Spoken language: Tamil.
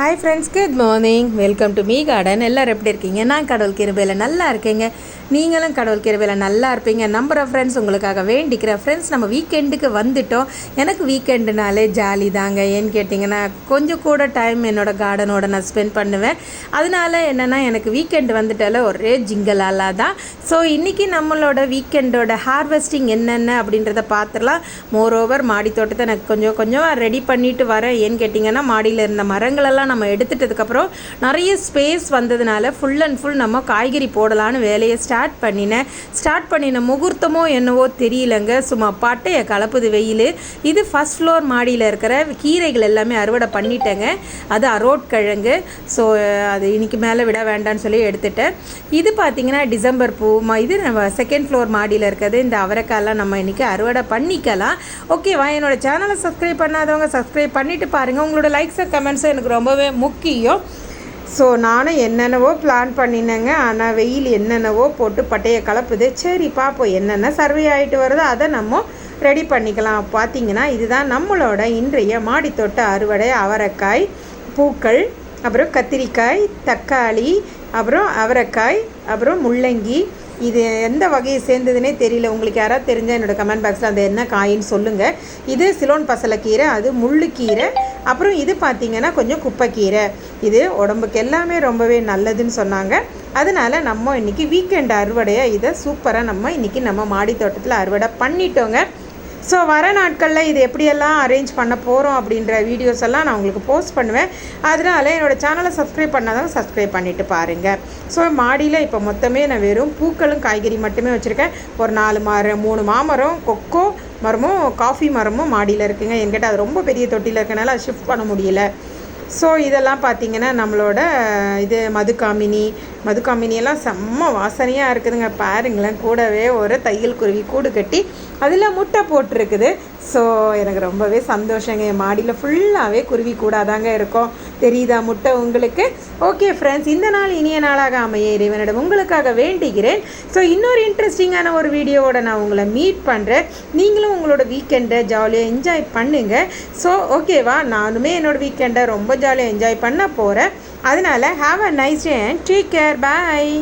Hi friends good morning welcome to me garden எல்லோரும் எப்படி இருக்கீங்க? நான் கடவுள் கிருபையில் நல்லா இருக்கேங்க. நீங்களும் கடவுள் கிருபையில் நல்லா இருப்பீங்க. நம்புகிற ஃப்ரெண்ட்ஸ் உங்களுக்காக வேண்டிக்கிற ஃப்ரெண்ட்ஸ் நம்ம வீக்கெண்டுக்கு வந்துட்டோம். எனக்கு வீக்கெண்டுனாலே ஜாலி தாங்க. ஏன்னு கேட்டிங்கன்னா கொஞ்சம் கூட டைம் என்னோட கார்டனோட நான் ஸ்பெண்ட் பண்ணுவேன். அதனால என்னென்னா எனக்கு வீக்கெண்டு வந்துட்டால ஒரே ஜிங்கலாலாக தான். ஸோ இன்றைக்கி நம்மளோட வீக்கெண்டோட ஹார்வெஸ்டிங் என்னென்ன அப்படின்றத பார்த்துடலாம் மோர் ஓவர் மாடி தோட்டத்தை நான் கொஞ்சம் கொஞ்சம் ரெடி பண்ணிட்டு வரேன். ஏன்னு கேட்டிங்கன்னா மாடியில் இருந்த மரங்களெல்லாம் நம்ம எடுத்துட்டதுக்கப்புறம் நிறைய ஸ்பேஸ் வந்ததுனால ஃபுல் அண்ட் ஃபுல் நம்ம காய்கறி போடலான்னு வேலையை ஸ்டார்ட் பண்ணினேன் ஸ்டார்ட் பண்ணின முகூர்த்தமோ என்னவோ தெரியலங்க. சும்மா பட்டையை கலப்புது வெயில். இது ஃபஸ்ட் ஃப்ளோர் மாடியில் இருக்கிற கீரைகள் எல்லாமே அறுவடை பண்ணிட்டேங்க. அது அரோட்கிழங்கு. ஸோ அது இன்னைக்கு மேலே விட வேண்டாம்னு சொல்லி எடுத்துட்டேன். இது பார்த்திங்கன்னா டிசம்பர் பூ. இது நம்ம செகண்ட் ஃப்ளோர் மாடியில் இருக்கிறது. இந்த அவரைக்காயெல்லாம் நம்ம இன்றைக்கி அறுவடை பண்ணிக்கலாம். ஓகேவா என்னோட சேனலை சப்ஸ்கிரைப் பண்ணாதவங்க சப்ஸ்கிரைப் பண்ணிவிட்டு பாருங்கள் உங்களோட லைக்ஸ் கமெண்ட்ஸும் எனக்கு ரொம்ப ரொம்பவே முக்கியம். ஸோ நானும் என்னென்னவோ பிளான் பண்ணினேங்க. ஆனால் வெயில் என்னென்னவோ போட்டு பட்டையை கலப்புது. சரி பார்ப்போம் என்னென்ன சர்வே ஆகிட்டு வருதோ அதை நம்ம ரெடி பண்ணிக்கலாம். பார்த்தீங்கன்னா இதுதான் நம்மளோட இன்றைய மாடித்தோட்ட அறுவடை. அவரைக்காய் பூக்கள் அப்புறம் கத்திரிக்காய் தக்காளி அப்புறம் அவரைக்காய் அப்புறம் முள்ளங்கி இது எந்த வகையை சேர்ந்ததுனே தெரியல. உங்களுக்கு யாராவது தெரிஞ்சால் என்னோடய கமெண்ட் பாக்ஸில் அது என்ன காயின்னு சொல்லுங்கள் இது சிலோன் பசலைக்கீரை அது முள்ளுக்கீரை அப்புறம் இது பார்த்திங்கன்னா கொஞ்சம் குப்பைக்கீரை. இது உடம்புக்கு எல்லாமே ரொம்பவே நல்லதுன்னு சொன்னாங்க. அதனால் நம்ம இன்றைக்கி வீக்கெண்ட் அறுவடையாக இதை சூப்பராக நம்ம இன்றைக்கி நம்ம மாடி தோட்டத்தில் அறுவடை பண்ணிட்டோங்க. ஸோ வர நாட்களில் இது எப்படியெல்லாம் அரேஞ்ச் பண்ண போகிறோம் அப்படின்ற வீடியோஸ் எல்லாம் நான் உங்களுக்கு போஸ்ட் பண்ணுவேன். அதனால என்னோட சேனலை சப்ஸ்கிரைப் பண்ணாதான் சப்ஸ்கிரைப் பண்ணிவிட்டு பாருங்கள் ஸோ மாடியில் இப்போ மொத்தமே நான் வெறும் பூக்களும் காய்கறி மட்டுமே வச்சுருக்கேன். ஒரு நாலு மரம் மூணு மாமரம் கொக்கோ மரமும் காஃபி மரமும் மாடியில் இருக்குங்க. என்கிட்ட அது ரொம்ப பெரிய தொட்டியில் இருக்கனால ஷிஃப்ட் பண்ண முடியல. ஸோ இதெல்லாம் பார்த்தீங்கன்னா நம்மளோட இது மதுகாமினி மதுக்காமினியெல்லாம் செம்ம வாசனையாக இருக்குதுங்க. பாருங்களேன் கூடவே ஒரு தையல் குருவி கூடு கட்டி அதில் முட்டை போட்டிருக்குது. ஸோ எனக்கு ரொம்பவே சந்தோஷங்க. என் மாடியில் ஃபுல்லாகவே குருவி கூடாதாங்க இருக்கும். தெரியுதா முட்டை உங்களுக்கு? ஓகே ஃப்ரெண்ட்ஸ் இந்த நாள் இனிய நாளாக அமைய இறைவனிடம் உங்களுக்காக வேண்டுகிறேன். ஸோ இன்னொரு இன்ட்ரெஸ்டிங்கான ஒரு வீடியோவோட நான் உங்களை மீட் பண்ணுறேன் நீங்களும் உங்களோட வீக்கெண்டை ஜாலியாக என்ஜாய் பண்ணுங்கள் ஸோ ஓகேவா நானுமே என்னோடய வீக்கெண்டை ரொம்ப ஜாலியாக என்ஜாய் பண்ண போகிறேன் அதனால் have a nice day and take care bye